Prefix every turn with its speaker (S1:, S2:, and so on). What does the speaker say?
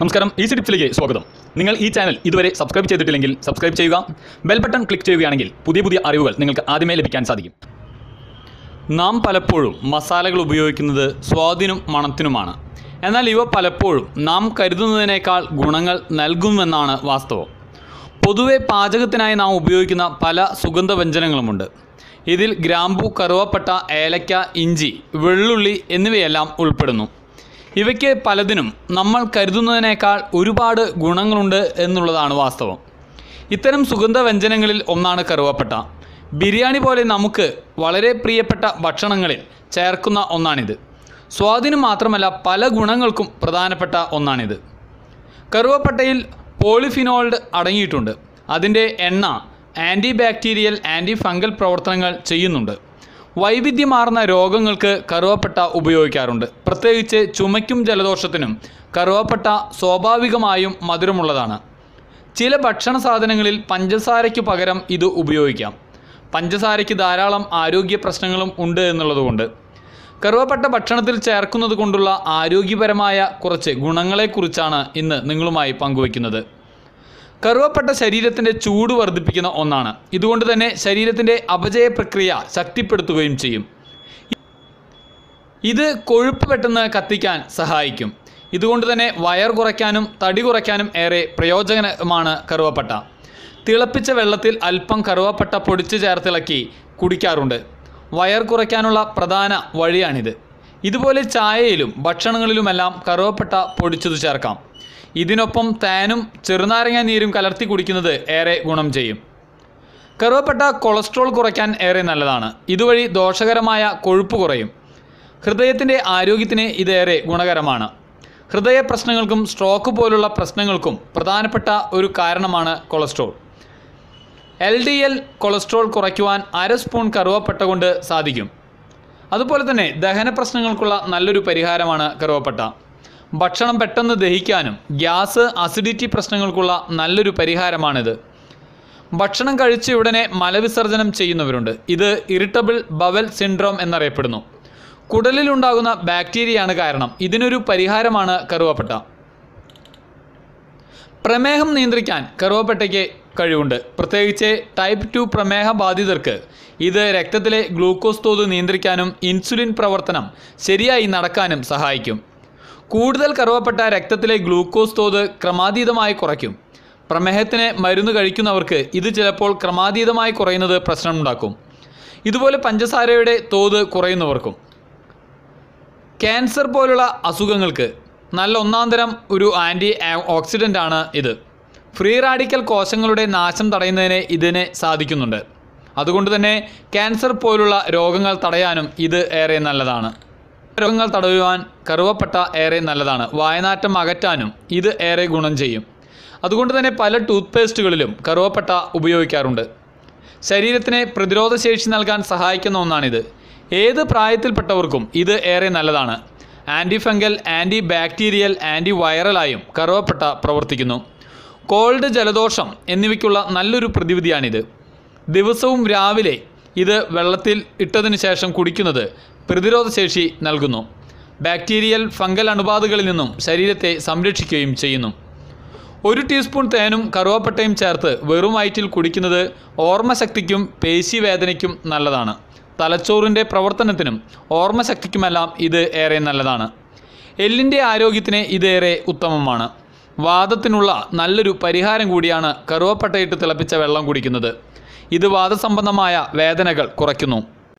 S1: നമസ്കാരം ഈസി ടിപ്സിലേക്ക് സ്വാഗതം. നിങ്ങൾ ഈ ചാനൽ ഇതുവരെ സബ്സ്ക്രൈബ് ചെയ്തിട്ടില്ലെങ്കിൽ സബ്സ്ക്രൈബ് ചെയ്യുക ബെൽ ബട്ടൺ ക്ലിക്ക് ചെയ്യുകയാണെങ്കിൽ പുതിയ പുതിയ അറിവുകൾ നിങ്ങൾക്ക് ആദ്യമേ ലഭിക്കാൻ സാധിക്കും. നാം പലപ്പോഴും മസാലകൾ ഉപയോഗിക്കുന്നത് സ്വാദിനും മണത്തിനുമാണ്. എന്നാൽ ഇവ പലപ്പോഴും നാം കരുതുന്നതിനേക്കാൾ ഗുണങ്ങൾ നൽകുമെന്നാണ് വാസ്തവം. പൊതുവെ പാചകത്തിനായി നാം ഉപയോഗിക്കുന്ന പല സുഗന്ധവ്യഞ്ജനങ്ങളുമുണ്ട്. ഇതിൽ ഗ്രാമ്പു കറുവപ്പട്ട ഏലക്ക ഇഞ്ചി വെള്ളുള്ളി എന്നിവയെല്ലാം ഉൾപ്പെടുന്നു. ഇവയ്ക്ക് പലതിനും നമ്മൾ കരുതുന്നതിനേക്കാൾ ഒരുപാട് ഗുണങ്ങളുണ്ട് എന്നുള്ളതാണ് വാസ്തവം. ഇത്തരം സുഗന്ധവ്യഞ്ജനങ്ങളിൽ ഒന്നാണ് കറുവപ്പട്ട. ബിരിയാണി പോലെ നമുക്ക് വളരെ പ്രിയപ്പെട്ട ഭക്ഷണങ്ങളിൽ ചേർക്കുന്ന ഒന്നാണിത്. സ്വാദിന് മാത്രമല്ല പല ഗുണങ്ങൾക്കും പ്രധാനപ്പെട്ട ഒന്നാണിത്. കറുവപ്പട്ടയിൽ പോളിഫിനോൾഡ് അടങ്ങിയിട്ടുണ്ട്. അതിന്റെ എണ്ണ ആന്റി ബാക്ടീരിയൽ ആന്റി ഫംഗൽ പ്രവർത്തനങ്ങൾ ചെയ്യുന്നുണ്ട്. വൈവിധ്യമാർന്ന രോഗങ്ങൾക്ക് കറുവപ്പട്ട ഉപയോഗിക്കാറുണ്ട്. പ്രത്യേകിച്ച് ചുമയ്ക്കും ജലദോഷത്തിനും കറുവപ്പട്ട സ്വാഭാവികമായും മധുരമുള്ളതാണ്. ചില ഭക്ഷണ സാധനങ്ങളിൽ പഞ്ചസാരയ്ക്ക് പകരം ഇത് ഉപയോഗിക്കാം. പഞ്ചസാരയ്ക്ക് ധാരാളം ആരോഗ്യ പ്രശ്നങ്ങളും ഉണ്ട് എന്നുള്ളതുകൊണ്ട്. കറുവപ്പട്ട ഭക്ഷണത്തിൽ ചേർക്കുന്നത് കൊണ്ടുള്ള ആരോഗ്യപരമായ കുറച്ച് ഗുണങ്ങളെക്കുറിച്ചാണ് ഇന്ന് നിങ്ങളുമായി പങ്കുവയ്ക്കുന്നത്. കറുവപ്പട്ട ശരീരത്തിന്റെ ചൂട് വർദ്ധിപ്പിക്കുന്ന ഒന്നാണ്. ഇതുകൊണ്ട് തന്നെ ശരീരത്തിന്റെ അപചയ പ്രക്രിയ ശക്തിപ്പെടുത്തുകയും ചെയ്യും. ഇത് കൊഴുപ്പ് പെട്ടെന്ന് കത്തിക്കാൻ സഹായിക്കും. ഇതുകൊണ്ട് തന്നെ വയർ കുറയ്ക്കാനും തടി കുറയ്ക്കാനും ഏറെ പ്രയോജനമാണ് കറുവപ്പട്ട. തിളപ്പിച്ച വെള്ളത്തിൽ അല്പം കറുവപ്പട്ട പൊടിച്ചു ചേർത്തിളക്കി കുടിക്കാറുണ്ട്. വയർ കുറയ്ക്കാനുള്ള പ്രധാന വഴിയാണിത്. ഇതുപോലെ ചായയിലും ഭക്ഷണങ്ങളിലുമെല്ലാം കറുവപ്പട്ട പൊടിച്ചത് ചേർക്കാം. ഇതിനൊപ്പം താനും ചെറുനാരങ്ങ നീരും കലർത്തി കുടിക്കുന്നത് ഏറെ ഗുണം ചെയ്യും. കറുവപ്പെട്ട കൊളസ്ട്രോൾ കുറയ്ക്കാൻ ഏറെ നല്ലതാണ്. ഇതുവഴി ദോഷകരമായ കൊഴുപ്പ് കുറയും. ഹൃദയത്തിന്റെ ആരോഗ്യത്തിന് ഇതേറെ ഗുണകരമാണ്. ഹൃദയ പ്രശ്നങ്ങൾക്കും സ്ട്രോക്ക് പോലുള്ള പ്രശ്നങ്ങൾക്കും പ്രധാനപ്പെട്ട ഒരു കാരണമാണ് cholesterol. L D L cholesterol കുറയ്ക്കുവാൻ അര സ്പൂൺ കറുവപ്പട്ട കൊണ്ട് സാധിക്കും. അതുപോലെ തന്നെ ദഹന പ്രശ്നങ്ങൾക്കുള്ള നല്ലൊരു പരിഹാരമാണ് കറുവപ്പട്ട. ഭക്ഷണം പെട്ടെന്ന് ദഹിക്കാനും ഗ്യാസ് അസിഡിറ്റി പ്രശ്നങ്ങൾക്കുള്ള നല്ലൊരു പരിഹാരമാണിത്. ഭക്ഷണം കഴിച്ച ഉടനെ മലവിസർജനം ചെയ്യുന്നവരുണ്ട്. ഇത് ഇറിറ്റബിൾ ബവൽ സിൻഡ്രോം എന്നറിയപ്പെടുന്നു. കുടലിലുണ്ടാകുന്ന ബാക്ടീരിയയാണ് കാരണം. ഇതിനൊരു പരിഹാരമാണ് കറുവപ്പട്ട. പ്രമേഹം നിയന്ത്രിക്കാൻ കറുവപ്പട്ടയ്ക്ക് കഴിവുണ്ട്. പ്രത്യേകിച്ച് ടൈപ്പ് ടു പ്രമേഹ ബാധിതർക്ക് ഇത് രക്തത്തിലെ ഗ്ലൂക്കോസ് തോത് നിയന്ത്രിക്കാനും ഇൻസുലിൻ പ്രവർത്തനം ശരിയായി നടക്കാനും സഹായിക്കും. കൂടുതൽ കറുവപ്പെട്ട രക്തത്തിലെ ഗ്ലൂക്കോസ് തോത് ക്രമാതീതമായി കുറയ്ക്കും. പ്രമേഹത്തിന് മരുന്ന് കഴിക്കുന്നവർക്ക് ഇത് ചിലപ്പോൾ ക്രമാതീതമായി കുറയുന്നത് പ്രശ്നമുണ്ടാക്കും. ഇതുപോലെ പഞ്ചസാരയുടെ തോത് കുറയുന്നവർക്കും. ക്യാൻസർ പോലുള്ള അസുഖങ്ങൾക്ക് നല്ല ഒന്നാന്തരം ഒരു ആന്റി ഓക്സിഡന്റ് ആണ് ഇത്. ഫ്രീ റാഡിക്കൽ കോശങ്ങളുടെ നാശം തടയുന്നതിന് ഇതിന് സാധിക്കുന്നുണ്ട്. അതുകൊണ്ട് തന്നെ ക്യാൻസർ പോലുള്ള രോഗങ്ങൾ തടയാനും ഇത് ഏറെ നല്ലതാണ്. രോഗങ്ങൾ തടയുവാൻ കറുവപ്പട്ട ഏറെ നല്ലതാണ്. വായനാറ്റം അകറ്റാനും ഇത് ഏറെ ഗുണം ചെയ്യും. അതുകൊണ്ട് തന്നെ പല ടൂത്ത് പേസ്റ്റുകളിലും കറുവപ്പട്ട ഉപയോഗിക്കാറുണ്ട്. ശരീരത്തിന് പ്രതിരോധശേഷി നൽകാൻ സഹായിക്കുന്ന ഒന്നാണിത്. ഏത് പ്രായത്തിൽപ്പെട്ടവർക്കും ഇത് ഏറെ നല്ലതാണ്. Anti fungal anti bacterial anti വൈറലായും കറുവപ്പട്ട പ്രവർത്തിക്കുന്നു. കോൾഡ് ജലദോഷം എന്നിവയ്ക്കുള്ള നല്ലൊരു പ്രതിവിധിയാണിത്. ദിവസവും രാവിലെ ഇത് വെള്ളത്തിൽ ഇട്ടതിന് ശേഷം കുടിക്കുന്നത് പ്രതിരോധശേഷി നൽകുന്നു. ബാക്ടീരിയൽ ഫംഗൽ അണുബാധകളിൽ നിന്നും ശരീരത്തെ സംരക്ഷിക്കുകയും ചെയ്യുന്നു. ഒരു ടീസ്പൂൺ തേനും കറുവാപ്പട്ടയും ചേർത്ത് വെറും വയറ്റിൽ കുടിക്കുന്നത് ഓർമ്മശക്തിക്കും പേശിവേദനയ്ക്കും നല്ലതാണ്. തലച്ചോറിന്റെ പ്രവർത്തനത്തിനും ഓർമ്മശക്തിക്കുമെല്ലാം ഇത് ഏറെ നല്ലതാണ്. എല്ലിന്റെ ആരോഗ്യത്തിന് ഇതേറെ ഉത്തമമാണ്. വാദത്തിനുള്ള നല്ലൊരു പരിഹാരം കൂടിയാണ് കറുവപ്പട്ടയിട്ട് തിളപ്പിച്ച വെള്ളം കുടിക്കുന്നത്. ഇത് വാദസംബന്ധമായ വേദനകൾ കുറയ്ക്കുന്നു.